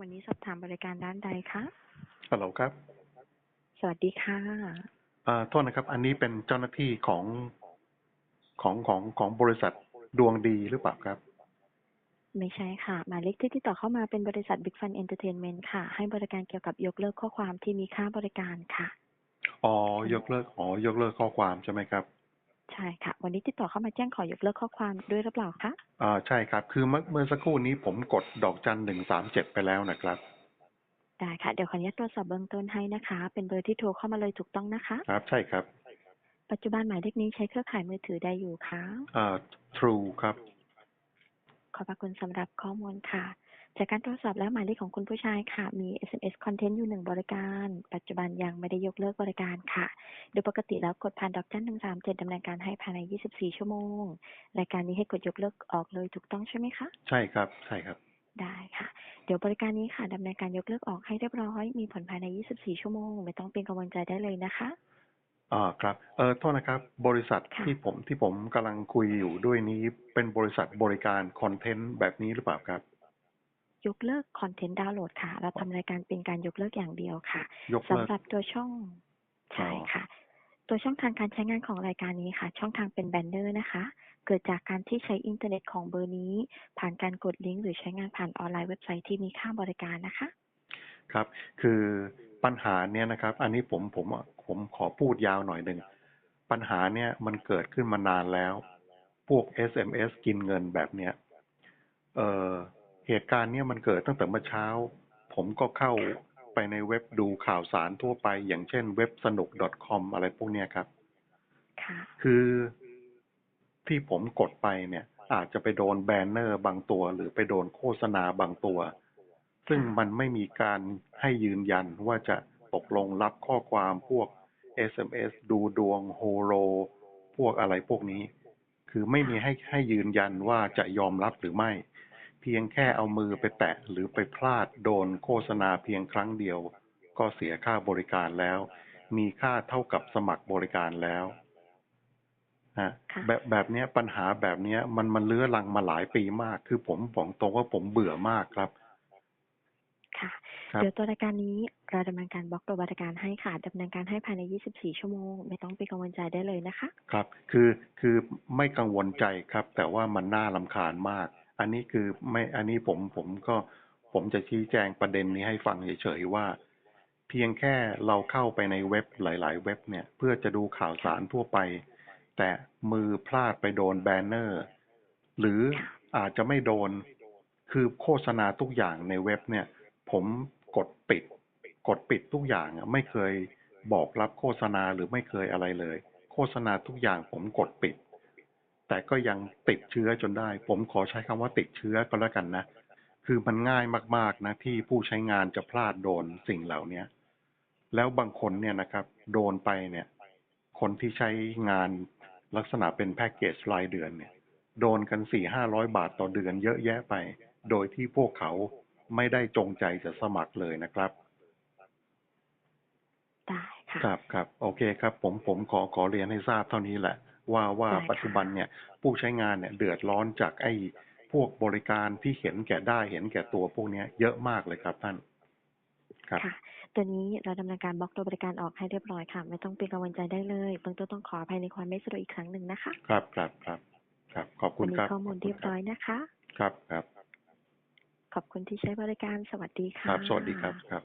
วันนี้สอบถามบริการด้านใดคะฮัลโหลครับ สวัสดีค่ะอ่าโทษนะครับ อันนี้เป็นเจ้าหน้าที่ของของของของบริษัทดวงดีหรือเปล่าครับ ไม่ใช่ค่ะ หมายเลขที่ติดต่อเข้ามาเป็นบริษัท Big Fun Entertainment ค่ะ ให้บริการเกี่ยวกับยกเลิกข้อความที่มีค่าบริการค่ะ อ๋อ ยกเลิก อ๋อ ยกเลิกข้อความใช่ไหมครับ ใช่ค่ะ วันนี้ติดต่อเข้ามาแจ้งขอยกเลิกข้อความด้วยหรือเปล่าคะอ่าใช่ครับ คือเมื่อเมื่อสักครู่นี้ผมกดดอกจันหนึ่งสามเจ็ดไปแล้วนะครับ ได้ค่ะ เดี๋ยวขออนุญาตตรวจสอบเบื้องต้นให้นะคะ เป็นเบอร์ที่โทรเข้ามาเลยถูกต้องนะคะ ครับ ใช่ครับ ปัจจุบันหมายเลขนี้ใช้เครือข่ายมือถือใดอยู่คะอ่า True ครับ ขอบพระคุณสำหรับข้อมูลค่ะ จากการตรวจสอบแล้วหมายเลขของคุณผู้ชายค่ะ มี SMS Content อยู่หนึ่งบริการ ปัจจุบันยังไม่ได้ยกเลิกบริการค่ะ โดยปกติแล้วกดผ่านดอกจันหนึ่งสามเจ็ดดำเนินการให้ภายใน 24 ชั่วโมง รายการนี้ให้กดยกเลิกออกเลยถูกต้องใช่ไหมคะ ใช่ครับ ใช่ครับ ได้ค่ะ เดี๋ยวบริการนี้ค่ะดำเนินการยกเลิกออกให้เรียบร้อย มีผลภายใน 24 ชั่วโมง ไม่ต้องเป็นกังวลใจได้เลยนะคะอ่าครับ เออโทษนะครับ บริษัทค่ะที่ผมที่ผมกำลังคุยอยู่ด้วยนี้เป็นบริษัทบริการคอนเทนต์แบบนี้หรือเปล่าครับ ยกเลิกคอนเทนต์ดาวน์โหลดค่ะ เราทำรายการเป็นการยกเลิกอย่างเดียวค่ะยกสำเลิกหรับตัวช่องใช่ค่ะ ตัวช่องทางการใช้งานของรายการนี้ค่ะ ช่องทางเป็นแบนเนอร์นะคะ เกิดจากการที่ใช้อินเทอร์เน็ตของเบอร์นี้ ผ่านการกดลิงก์หรือใช้งานผ่านออนไลน์เว็บไซต์ที่มีค่าบริการนะคะ ครับ คือปัญหาเนี่ยนะครับ อันนี้ผมผมผมขอพูดยาวหน่อยหนึ่งปัญหาเนี่ยมันเกิดขึ้นมานานแล้ว พวก SMS กินเงินแบบเนี้ย เอ่อ เหตุการณ์เนี่ยมันเกิดตั้งแต่เมื่อเช้า ผมก็เข้าไปในเว็บดูข่าวสารทั่วไป อย่างเช่นเว็บสนุก .com อะไรพวกเนี้ยครับค่ะคือที่ผมกดไปเนี่ย อาจจะไปโดนแบนเนอร์บางตัว หรือไปโดนโฆษณาบางตัว ซึ่งมันไม่มีการให้ยืนยันว่าจะตกลงรับข้อความพวก SMS ดูดวงโฮโลพวกอะไรพวกนี้ คือไม่มีให้ให้ยืนยันว่าจะยอมรับหรือไม่ เพียงแค่เอามือไปแตะหรือไปพลาดโดนโฆษณาเพียงครั้งเดียว ก็เสียค่าบริการแล้ว มีค่าเท่ากับสมัครบริการแล้วฮะค่ะแบบแบบเนี้ยปัญหาแบบเนี้ยมันมันเลื้อรังมาหลายปีมาก คือผมบอกตรงว่าผมเบื่อมากครับค่ะครับเดี๋ยวตัวรายการนี้เราดำเนินการบล็อกตัวบริการให้ค่ะดำเนินการให้ภายใน 24 ชั่วโมง ไม่ต้องเป็นกังวลใจได้เลยนะคะ ครับ คือคือไม่กังวลใจครับ แต่ว่ามันน่าลำคาญมาก อันนี้คือไม่อันนี้ผมผมก็ผมจะชี้แจงประเด็นนี้ให้ฟังเฉยๆว่า เพียงแค่เราเข้าไปในเว็บหลาย ๆ เว็บเนี่ย เพื่อจะดูข่าวสารทั่วไป แต่มือพลาดไปโดนแบนเนอร์ หรืออาจจะไม่โดนคือโฆษณาทุกอย่างในเว็บเนี่ย ผมกดปิด กดปิดทุกอย่างไม่เคยบอกรับโฆษณาหรือไม่เคยอะไรเลย โฆษณาทุกอย่างผมกดปิด แต่ก็ยังติดเชื้อจนได้ ผมขอใช้คำว่าติดเชื้อก็แล้วกันนะ คือมันง่ายมากๆนะที่ผู้ใช้งานจะพลาดโดนสิ่งเหล่าเนี้ยแล้วบางคนเนี่ยนะครับ โดนไปเนี่ย คนที่ใช้งานลักษณะเป็นแพ็กเกจรายเดือนเนี่ย โดนกันสี่ห้าร้อยบาทต่อเดือนเยอะแยะไป โดยที่พวกเขาไม่ได้จงใจจะสมัครเลยนะครับได้ค่ะครับครับโอเคครับ ผมผมขอขอเรียนให้ทราบเท่านี้แหละ ว่าว่าได้ค่ะปัจจุบันเนี่ยผู้ใช้งานเนี่ยเดือดร้อนจากไอ้พวกบริการที่เห็นแก่ได้เห็นแก่ตัวพวกเนี้ยเยอะมากเลยครับท่านครับค่ะตัวนี้เราดำเนินการบล็อกตัวบริการออกให้เรียบร้อยค่ะ ไม่ต้องเป็นกังวลใจได้เลยเบื้องต้นต้องขออภัยในความไม่สะดวกอีกครั้งหนึ่งนะคะ ครับครับครับครับ ขอบคุวัณนี้ครับข้อมูลเรียบร้อยนะคะ ครับครับ ขอบคุณที่ใช้บริการสวัสดีคค่ะรับสวัสดีครับครับ